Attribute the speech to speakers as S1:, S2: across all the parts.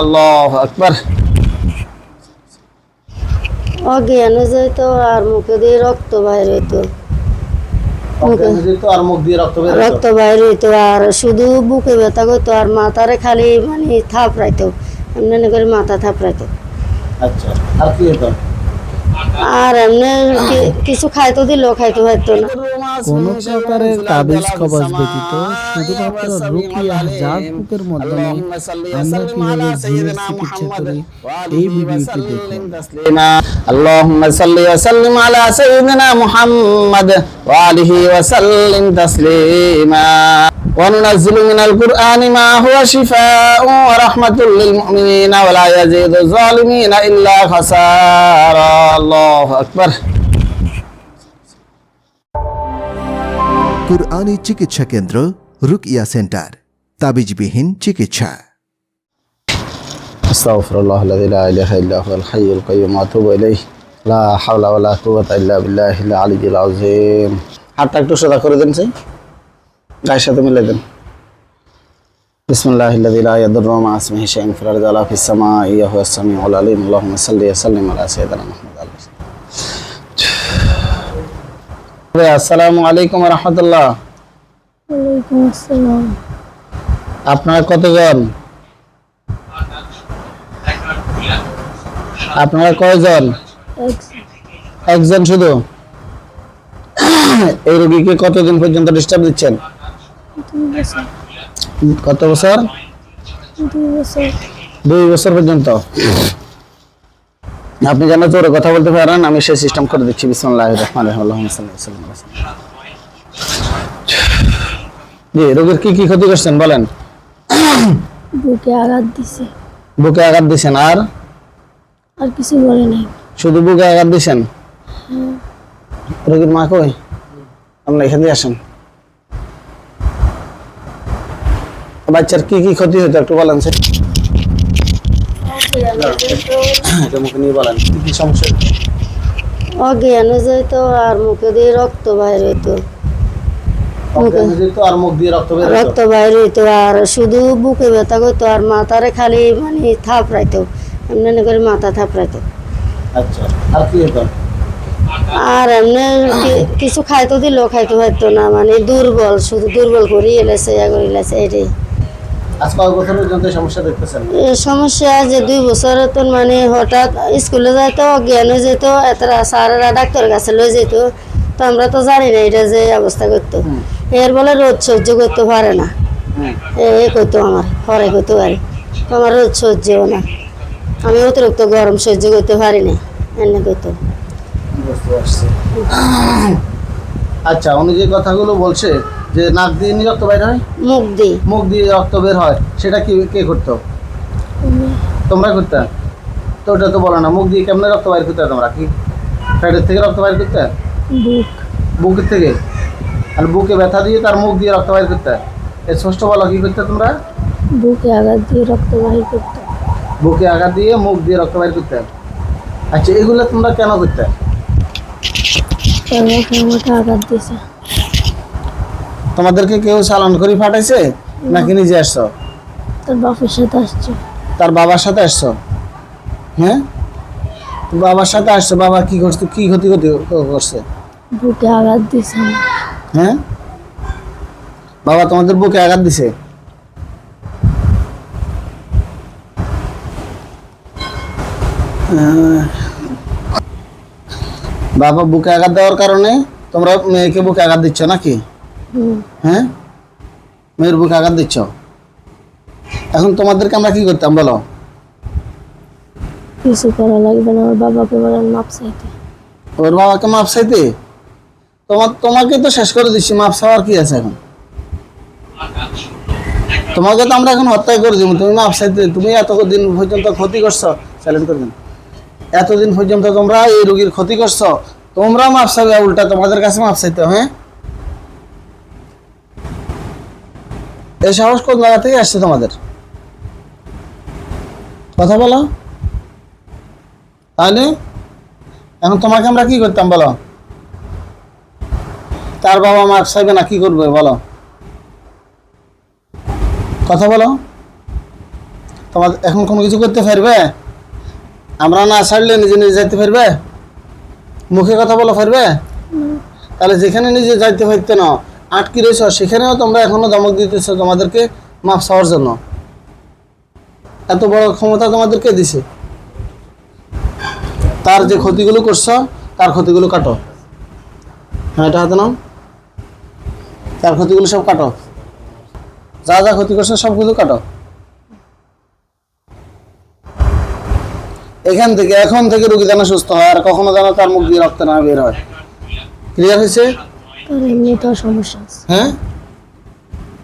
S1: আল্লাহ আকবার।
S2: অজ্ঞান যেত আর মুখে দিয়ে রক্ত বাইর হইতো।
S1: রক্ত
S2: বাইর হইতো আর শুধু বুকে ব্যথা করতো আর মাথারে খালি মানে থাপড়াইতো। এমনি করে মাথা থাপড়াইতো।
S1: আচ্ছা আর কি হতো
S2: আর এমনি কি- কিছু খাইতো দিলেও খাইতে পারতো না
S3: কোন প্রকারের তাবিজ কবজ ব্যতীত শুধুমাত্র রুকিয়া জাগ ফুকের মাধ্যমে আমরা কিভাবে জিনের চিকিৎসা করি এই ভিডিওটি দেখুন
S1: اللهم صل وسلم على سيدنا محمد وآله وسلم تسليما وننزل من القرآن ما هو شفاء ورحمة للمؤمنين ولا يزيد الظالمين إلا خسارا الله أكبر
S4: কুরআনী চিকিৎসা কেন্দ্র রুকিয়া সেন্টার তাবিজবিহীন চিকিৎসা
S1: استغفر الله الذي لا اله الا هو الحي القيوم واتوب اليه لا حول ولا قوة الا بالله العلي العظيم হাতটা একটু সোজা করে দেন সেই গায়ের সাথে মিলে দেন بسم الله الذي لا يضر مع اسمه شيء في الارض ولا في السماء وهو السميع العليم اللهم صل وسلم على سيدنا محمد عليه আসসালামু আলাইকুম রহমতুল্লাহ
S2: ওয়ালাইকুম আসসালাম
S1: আপনারা কতজন আপনারা কয়জন একজন শুধু এই রোগীকে কতদিন পর্যন্ত ডিস্টার্ব দিচ্ছেন কত বছর? দুই বছর। পর্যন্ত? আপনি যেন তোর কথা বলতে পারেন আমি সেই সিস্টেম করে দিচ্ছি। বিসমুল্লাহ রহমান জি রোগীর কি কি ক্ষতি করছেন বলেন?
S2: বুকে আঘাত দিছে।
S1: বুকে আঘাত দিছেন আর?
S2: আর কিছু বলে নাই।
S1: শুধু বুকে আঘাত দিছেন? রোগীর মা কই? আপনি এখান দিয়ে আসেন। বাচ্চার কি কি ক্ষতি হতো একটু বলেন স্যার এটা মুখে নিয়ে বলেন। কি কি সমস্যা
S2: অজ্ঞান হয়ে যেত আর মুখে দিয়ে রক্ত বাইর হইতো।
S1: অজ্ঞান যেত আর মুখ দিয়ে রক্ত
S2: বাইর হইতো আর শুধু বুকে ব্যথা করতো আর মাথারে খালি মানে থাপড়াইতো। এমনি করে মাথা থাপড়াইতো।
S1: আচ্ছা আর কি হতো
S2: আর এমনি কিছু খাইতো দিলেও খাইতে পারতো না মানে দুর্বল শুধু দুর্বল করি এলেছে ইয়া করে এলেছে এটাই।
S1: আজ কয়েক বছর পর্যন্ত সমস্যা দেখতেছেন?
S2: এ সমস্যা যে দুই বছর তো মানে হঠাৎ স্কুলে যাইতো হয়ে যেত এতরা স্যারেরা ডাক্তারের কাছে লয়ে যেত তো আমরা তো জানি না এটা যে অবস্থা করতো। এর বলে রোদ সহ্য করতে পারে না। এ করতো আমার হরে করতে পারে। তো আমার রোদ সহ্যও না। আমি অতিরিক্ত গরম সহ্য করতে পারি না এনে করতো।
S1: আচ্ছা উনি যে কথাগুলো বলছে যে নাক দিয়ে রক্ত বাইর হয়?
S2: মুখ দিই
S1: মুখ দিয়ে রক্ত বের হয় সেটা কি কে করতো? তোমরা করতে? তো ওটা তো বলো না মুখ দিয়ে কেমনে রক্ত বাইর করতে তোমরা? কি পেটের থেকে রক্ত বাইর করতে?
S2: বুক।
S1: বুকের থেকে? আর বুকে ব্যথা দিয়ে তার মুখ দিয়ে রক্ত বাইর করতে এর ষষ্ঠ বলো কি করতে তোমরা?
S2: বুকে আঘাত দিয়ে রক্ত বাহির করতো
S1: বুকে আঘাত দিয়ে মুখ দিয়ে রক্ত বাইর করতে আচ্ছা এগুলো তোমরা কেন করতে?
S2: আঘাত দিয়েছে?
S1: তোমাদেরকে কেউ চালান করে ফাটাইছে নাকি নিজে আসছো?
S2: তার বাপের সাথে আসছো।
S1: তার বাবার সাথে আসছো? হ্যাঁ? বাবার সাথে আসছো বাবা কি করছে? কি ক্ষতি ক্ষতি করছে?
S2: বুকে আঘাত দিছে।
S1: হ্যাঁ? বাবা তোমাদের বুকে আঘাত দিছে? বাবা বুকে আঘাত দেওয়ার কারণে তোমরা মেয়েকে বুকে আঘাত দিচ্ছ নাকি? হ্যাঁ? মেয়ের বুকে আঘাত দিচ্ছ? এখন তোমাদেরকে আমরা কি করতাম বলো?
S2: কিছু করা লাগবে না আমার বাবাকে বলেন মাপ চাইতে।
S1: ওর বাবাকে মাপ চাইতে? তোমার তোমাকে তো শেষ করে দিচ্ছি মাপ চাওয়ার কি আছে এখন? তোমাকে তো আমরা এখন হত্যা করে দিব তুমি মাপ চাইতে তুমি এতদিন পর্যন্ত ক্ষতি করছ চ্যালেঞ্জ করবেন। এতদিন পর্যন্ত তোমরা এই রোগীর ক্ষতি করছ তোমরা মাপ চাইবে উল্টা তোমাদের কাছে মাপ চাইতে হ্যাঁ? এই সাহস কোন জায়গা থেকে আসছে তোমাদের? কথা বলো। তাহলে এখন তোমাকে আমরা কি করতাম বলো? তার বাবা মা চাইবে না কি করবে বলো? কথা বলো। তোমার এখন কোনো কিছু করতে পারবে? আমরা না ছাড়লে নিজে নিজে যাইতে পারবে? মুখে কথা বলো পারবে? তাহলে যেখানে নিজে যাইতে পারতে না আটকে রয়েছ সেখানেও তোমরা এখনও ধমক দিতেছ তোমাদেরকে মাপ চাওয়ার জন্য। এত বড় ক্ষমতা তোমাদেরকে দিছে। তার যে ক্ষতিগুলো করছ, তার ক্ষতিগুলো কাটো। হ্যাঁ এটা হাতে নাও। তার ক্ষতিগুলো সব কাটো। যা যা ক্ষতি করছ, সবগুলো কাটো। এখান থেকে, এখন থেকে রুগী যেন সুস্থ হয়, আর কখনো যেন তার মুখ দিয়ে রক্ত না বের হয়। ক্লিয়ার হয়েছে?
S2: তার এমনি তো সমস্যা আছে।
S1: হ্যাঁ?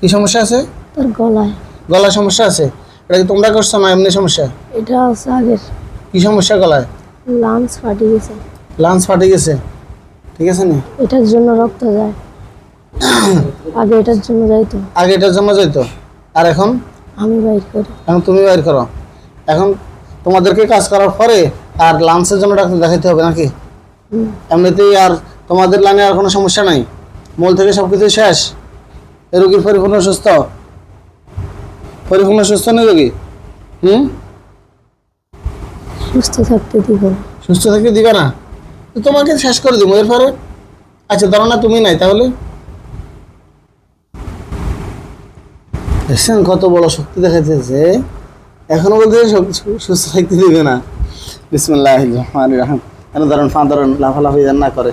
S1: কি সমস্যা আছে?
S2: তার গলায়।
S1: গলায় সমস্যা আছে? এটা কি তোমরা করছ না এমনি সমস্যা?
S2: এটা আছে আগের।
S1: কি সমস্যা গলায়?
S2: লাংস ফাটি গেছে।
S1: ফাটে গেছে? ঠিক আছে নি?
S2: এটার জন্য রক্ত যায়। আগে এটার জন্য যাইতো।
S1: আগে এটার জন্য যাইতো? আর এখন?
S2: আমি বাইর করি।
S1: এখন তুমি বাইর করো। এখন তোমাদেরকে কাজ করার পরে আর লাঞ্চের জন্য ডাক্তার দেখাইতে হবে নাকি? এমনিতেই আর তোমাদের লাইনে আর কোনো সমস্যা নাই। মূল থেকে সব কিছু শেষ। এ রোগীর পরিপূর্ণ সুস্থ? পরিপূর্ণ সুস্থ নেই রোগী? হুম?
S2: সুস্থ থাকতে দিব।
S1: সুস্থ থাকতে দিবে না? তো তোমাকে শেষ করে দিব এরপরে? আচ্ছা ধরো না তুমি নাই তাহলে। দেখছেন কত বড় শক্তি দেখাইতেছে? এখনও বলতে সুস্থ থাকতে দিবে না। বিসমুল্লাহ রহমান রাহিম। কেন ধরেন ফা ধরেন লাফালাফি যেন না করে।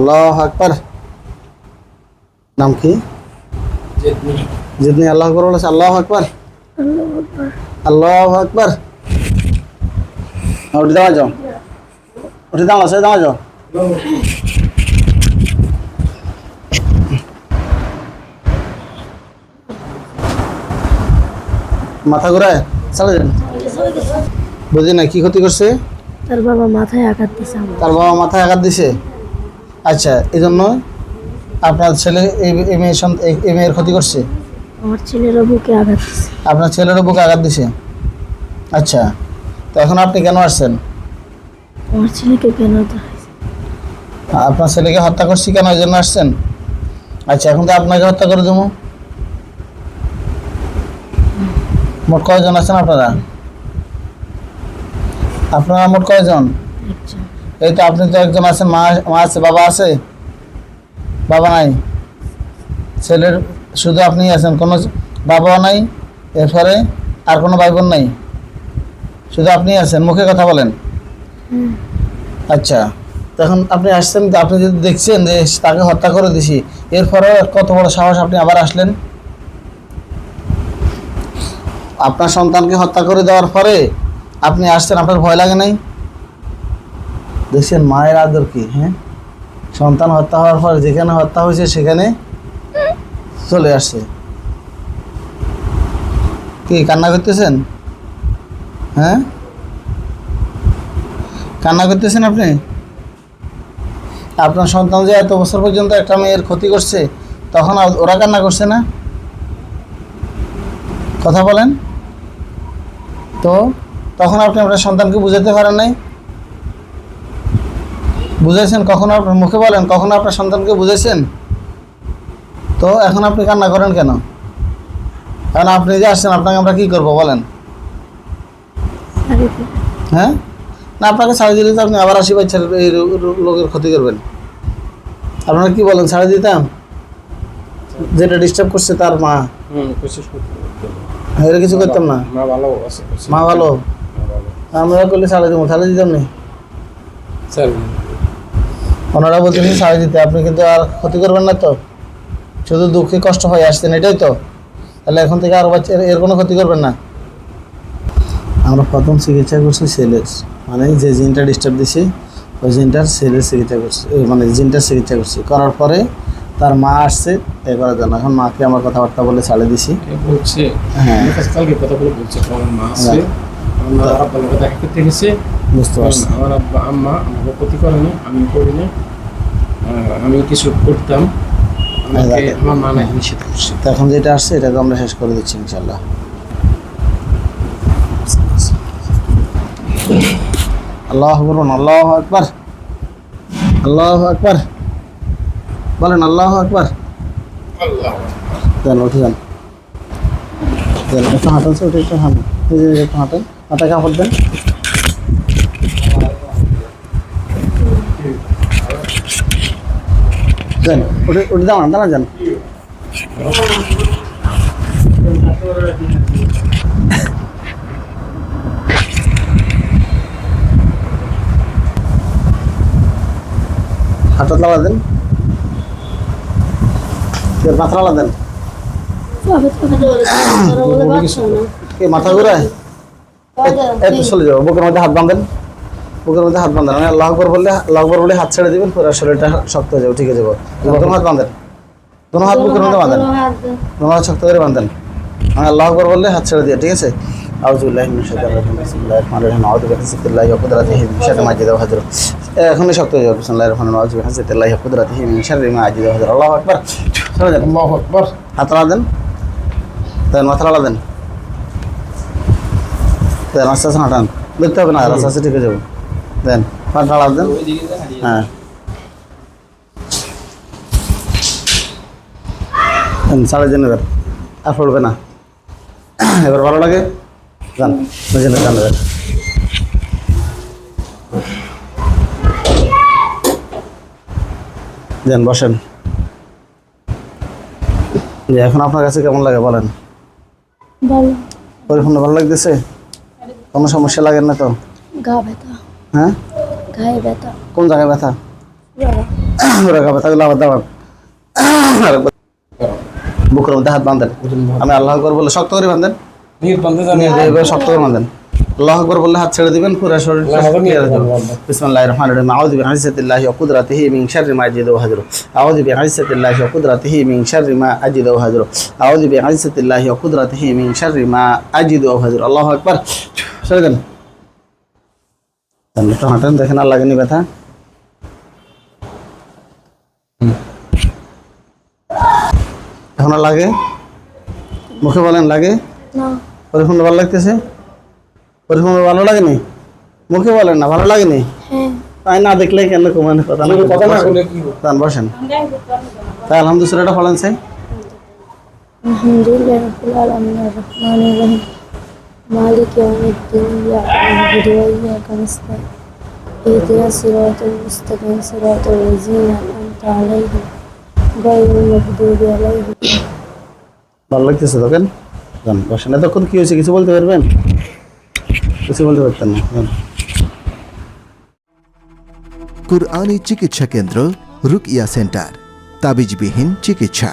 S1: আল্লাহ আকবার। নাম কি? জিতনি আল্লাহ আকবর বলেছে আল্লাহ আকবর। আল্লাহ আকবর। উঠে দাঁড়া যাও। উঠে দাঁড়া সে দাঁড়া যাও। মাথা ঘুরায় চালে যান। বুঝি না কি ক্ষতি করছে?
S2: তার বাবা মাথায় আঘাত দিছে
S1: তার বাবা মাথায় আঘাত দিছে? আচ্ছা এই জন্য আপনার ছেলে এই মেয়ের এই- মেয়ের ক্ষতি করছে?
S2: আমার ছেলেরও বুকে আঘাত
S1: আপনার ছেলেরও বুকে আঘাত দিছে? আচ্ছা তো এখন আপনি কেন আসছেন?
S2: আমার ছেলেকে কেন
S1: আপনার ছেলেকে হত্যা করছি কেন? এই জন্য আসছেন? আচ্ছা এখন তো আপনাকে হত্যা করে দেবো। মোট কয়জন আছেন আপনারা? আপনারা মোট কয়জন?
S2: একজন।
S1: এই তো আপনি তো একজন আছেন মা মা আছে বাবা আছে? বাবা নাই? ছেলের শুধু আপনি আছেন কোনো বাবাও নাই এরপরে আর কোনো ভাই বোন নাই? শুধু আপনি আছেন মুখে কথা বলেন। আচ্ছা তখন আপনি আসছেন আপনি যদি দেখছেন যে তাকে হত্যা করে দিছি এরপরে কত বড় সাহস আপনি আবার আসলেন? আপনার সন্তানকে হত্যা করে দেওয়ার পরে আপনি আসছেন আপনার ভয় লাগে নাই? দেখছেন মায়ের আদর কি হ্যাঁ? সন্তান হত্যা হওয়ার পর যেখানে হত্যা হয়েছে, সেখানে চলে আসছে। কি, কান্না করতেছেন? হ্যাঁ? কান্না করতেছেন আপনি? আপনার সন্তান যে এত বছর পর্যন্ত একটা মেয়ের ক্ষতি করছে, তখন ওরা কান্না করছে না? কথা বলেন। তো, তখন আপনি আপনার সন্তানকে বুঝাতে পারেন নাই? বুঝাইছেন? কখনো আপনার মুখে বলেন কখনো আপনার সন্তানকে বুঝাইছেন? তো এখন আপনি কান্না করেন কেন? কারণ আপনি যে আসছেন আপনাকে আমরা কি করব বলেন? হ্যাঁ? না আপনাকে ছাড়ে দিলে তো আপনি আবার আসি বাচ্চার এই লোকের ক্ষতি করবেন। আপনারা কি বলেন ছাড়ে দিতাম? যেটা ডিস্টার্ব করছে তার মা। এর কিছু করতাম না। মা ভালো আমরা করলে ছাড়ে দেবো ছাড়ে দিতাম না? ওনারা বলতেছেন ছাড়ে দিতে আপনি কিন্তু আর ক্ষতি করবেন না তো। শুধু দুঃখে কষ্ট হয়ে আসছেন এটাই তো। তাহলে এখন থেকে আর বাচ্চা এর কোনো ক্ষতি করবেন না। আমরা প্রথম চিকিৎসা করছি সেলের মানে যে জিনটা ডিস্টার্ব দিছি ওই জিনটার সেলের চিকিৎসা করছি মানে জিনটার চিকিৎসা করছি। করার পরে তার মা আসছে এবার জানো এখন মাকে আমার কথাবার্তা বলে ছাড়ে দিছি।
S5: বলছে?
S1: হ্যাঁ।
S5: কথাগুলো বলছে মা দেখা করতে গেছে
S1: বুঝতে পারছি।
S5: আমার আব্বা আম্মা আমাকে ক্ষতি করে না আমি করি না আহ, আমি কিছু করতাম। আমার মা নাকি নিষেধ করছে।
S1: এখন যেটা আসছে এটাকে আমরা শেষ করে দিচ্ছি ইনশাল্লাহ আল্লাহ বলুন আল্লাহ আকবার। আল্লাহ আকবার। বলেন আল্লাহ আকবার। দেন উঠে যান। দেন একটু হাঁটান উঠে একটু হাঁটান। হাঁটা কাপড় দেন। দেন উঠে উঠে দাঁড়ান দাঁড়ান যান হাতত লাগা দেন। মাথা দেন। এই মাথা ঘুরায়। চলে যাব বুকের মধ্যে হাত বাঁধেন। বুকের মধ্যে হাত বাঁধেন আমি আল্লাহ আকবর বললে আল্লাহ আকবর বলে হাত ছেড়ে দিবেন পুরো শরীরটা শক্ত হয়ে যাবে ঠিক আছে বুকের হাত বাঁধেন। কোনো হাত বুকের মধ্যে বাঁধেন। কোনো হাত শক্ত করে বাঁধেন। আমি আল্লাহ আকবর বললে হাত ছেড়ে দিয়ে ঠিক আছে? মিন এখনই শক্ত হয়ে যাবে। বিসমিল্লাহির রহমানির রহিম। আউযু বিহাসিতিল্লাহি ওয়া কুদরাতিহি মিন শাররি মা আজিদু ওয়া আল্লাহু আকবার।
S5: আল্লাহু আকবার।
S1: হাত দেন দেন মাথা দেন দেন আস্তে আস্তে হাঁটান দেখতে হবে না আস্তে আস্তে ঠিক হয়ে যাব। দেন লাগা দেন। হ্যাঁ। সাড়ে দিন এবার আর পড়বে না। এবার ভালো লাগে যান বুঝলেন যান এবার দেন বসেন। যে এখন আপনার কাছে কেমন লাগে বলেন। পরিপূর্ণ ভালো লাগতেছে? কোনো সমস্যা লাগে না তো?
S2: গা ব্যথা।
S1: হ্যাঁ?
S2: গায়ে ব্যথা।
S1: কোন জায়গায় ব্যথা? ওরা গা ব্যথাগুলো আবার দাবার বুকের মধ্যে হাত বাঁধেন। আমি আল্লাহ আকবর বলে শক্ত করে বাঁধেন। শক্ত করে বাঁধেন। আল্লাহ আকবর বললে হাত ছেড়ে দিবেন পুরো শরীর ক্লিয়ার হয়ে যাবে। বিসমিল্লাহির রহমানির রহিম। আউযু বিইজ্জাতিল্লাহি ওয়া কুদরাতিহি মিন শাররি মা আজিদু ওয়া হাজরু। আউযু বিইজ্জাতিল্লাহি ওয়া কুদরাতিহি মিন শাররি মা আজিদু ওয়া হাজরু। আউযু বিইজ্জাতিল্লাহি ওয়া কুদরাতিহি মিন শাররি মা আজিদু ওয়া হাজরু। আল্লাহু আকবার। ছেড়ে দেন। তাহলে একটু হাঁটেন দেখেন আর লাগেনি ব্যথা। এখন আর লাগে? মুখে বলেন লাগে?
S2: না।
S1: ভালো লাগতেছে? পরিপূর্ণ ভালো লাগেনি? মুখে বলেন না ভালো লাগেনি?
S2: হ্যাঁ।
S1: তাই না দেখলে কেন কমানে কথা না
S5: কথা না?
S1: দান বসেন। তাই আলহামদুলিল্লাহটা ফলেন চাই।
S2: আলহামদুলিল্লাহ মালিক ইয়াউমিদ্দিন ইয়াকা না'বুদু ওয়া ইয়াকা নাস্তাইন ইহদিনা সিরাতাল মুস্তাকিম সিরাতাল লাযিনা আন'আমতা আলাইহিম গায়রিল মাগদুবি আলাইহিম
S1: ভালো লাগতেছে তোকেন যান বসেন এতক্ষণ কি হয়েছে কিছু বলতে পারবেন? কিছু বলতে পারতেন না যান।
S4: চিকিৎসা কেন্দ্র রুকিয়া সেন্টার তাবিজবিহীন চিকিৎসা।